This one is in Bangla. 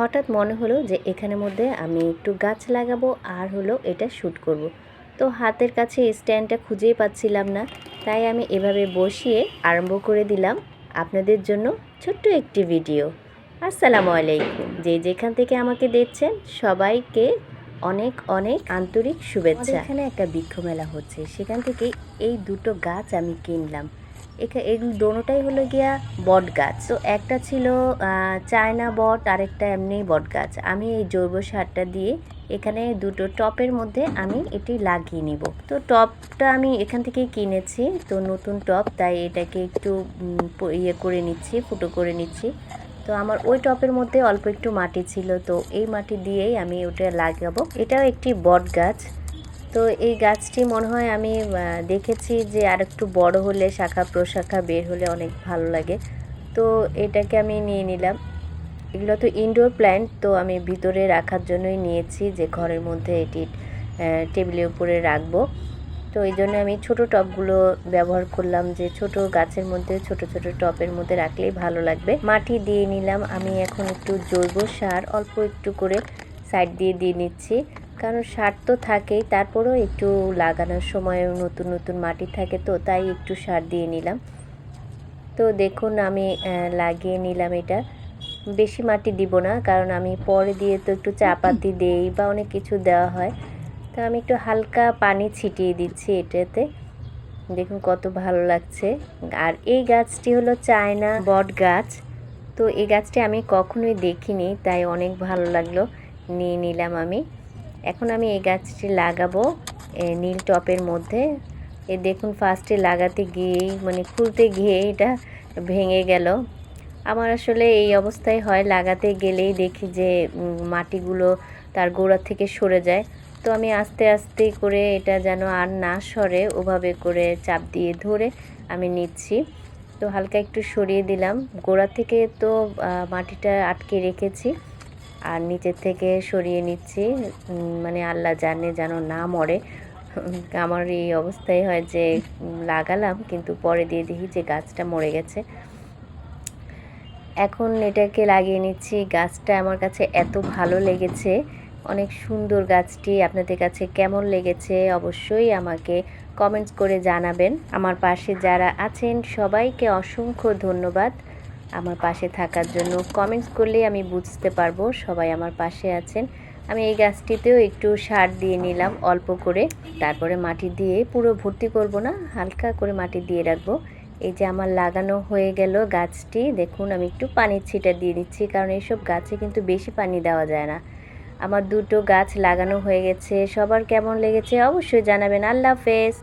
হঠাৎ মনে হলো যে এখানের মধ্যে আমি একটু গাছ লাগাবো আর হলো এটা শ্যুট করব। তো হাতের কাছে স্ট্যান্ডটা খুঁজেই পাচ্ছিলাম না। তাই আমি এভাবে বসিয়ে আরম্ভ করে দিলাম আপনাদের জন্য ছোট্ট একটি ভিডিও। আসসালামু আলাইকুম। যে যেখান থেকে আমাকে দেখছেন, সবাইকে অনেক অনেক আন্তরিক শুভেচ্ছা। এখানে একটা বৃক্ষ মেলা হচ্ছে। সেখান থেকে এই দুটো গাছ আমি কিনলাম। এগুলো দোনোটাই হলো গিয়া বট গাছ। তো একটা ছিল চায়না বট, আরেকটা এমনি বট গাছ। আমি এই জৈব সারটা দিয়ে এখানে দুটো টপের মধ্যে আমি এটি লাগিয়ে নিব। তো টপটা আমি এখান থেকেই কিনেছি, তো নতুন টপ, তাই এটাকে একটু ইয়ে করে নিচ্ছি, ফুটো করে নিচ্ছি। তো আমার ওই টপের মধ্যে অল্প একটু মাটি ছিল, তো এই মাটি দিয়েই আমি ওটা লাগাবো। এটাও একটি বট গাছ। তো এই গাছটি মনে হয় আমি দেখেছি যে আর একটু বড় হলে, শাখা প্রশাখা বের হলে অনেক ভালো লাগে। তো এটাকে আমি নিয়ে নিলাম। এগুলো তো ইনডোর প্ল্যান্ট তো আমি ভিতরে রাখার জন্যই নিয়েছি যে ঘরের মধ্যে এটি টেবিলের উপরে রাখব। তো এই জন্য আমি ছোট টবগুলো ব্যবহার করলাম যে ছোট গাছের মধ্যে, ছোট ছোট টবের মধ্যে রাখলেই ভালো লাগবে। মাটি দিয়ে নিলাম। আমি এখন একটু জৈব সার অল্প একটু করে সাইড দিয়ে দিয়ে নিচ্ছি। কারণ সার তো থাকেই তারপরেও একটু লাগানোর সময় নতুন নতুন মাটি থাকে তো তাই একটু সার দিয়ে নিলাম। তো দেখুন আমি লাগিয়ে নিলাম এটা। বেশি মাটি দিব না কারণ আমি পরে দিয়ে তো একটু চাপাতি দেই বা অনেক কিছু দেওয়া হয়। তো আমি একটু হালকা পানি ছিটিয়ে দিচ্ছি এটাতে। দেখুন কত ভালো লাগছে। আর এই গাছটি হলো চায়না বট গাছ। তো এই গাছটি আমি কখনোই দেখিনি তাই অনেক ভালো লাগল। নিয়ে নিলাম আমি। এখন আমি এই গাছটি লাগাবো নীল টপের মধ্যে। এ দেখুন ফার্স্টে লাগাতে গিয়েই মানে খুলতে গিয়ে এটা ভেঙে গেল। আমার আসলে এই অবস্থায় হয়, লাগাতে গেলেই দেখি যে মাটিগুলো তার গোড়া থেকে সরে যায়। তো আমি আস্তে আস্তে করে এটা যেন আর না সরে, ওভাবে করে চাপ দিয়ে ধরে আমি নিচ্ছি। তো হালকা একটু সরিয়ে দিলাম। গোড়া থেকে তো মাটিটা আটকে রেখেছি। আর নিচের থেকে সরিয়ে নিচ্ছি। মানে আল্লাহ জানে যেন না মরে। আমার এই অবস্থায় হয় যে লাগালাম, কিন্তু পরে দিয়ে দেখি যে গাছটা মরে গেছে। এখন এটাকে লাগিয়ে নিচ্ছি। গাছটা আমার কাছে এত ভালো লেগেছে। অনেক সুন্দর গাছটি। আপনাদের কাছে কেমন লেগেছে অবশ্যই আমাকে কমেন্টস করে জানাবেন। আমার পাশে যারা আছেন, সবাইকে অসংখ্য ধন্যবাদ। আমার পাশে থাকার জন্য কমেন্টস করলেই আমি বুঝতে পারব সবাই আমার পাশে আছেন। আমি এই গাছটিতেও একটু সার দিয়ে নিলাম অল্প করে। তারপরে মাটি দিয়ে পুরো ভর্তি করব না, হালকা করে মাটি দিয়ে রাখব। এই যে আমার লাগানো হয়ে গেল গাছটি, দেখুন আমি একটু পানির ছিটা দিয়ে দিচ্ছি, কারণ এইসব গাছে কিন্তু বেশি পানি দেওয়া যায় না। আমার দুটো গাছ লাগানো হয়ে গেছে, সবার কেমন লেগেছে অবশ্যই জানাবেন। আল্লাহ হাফেজ।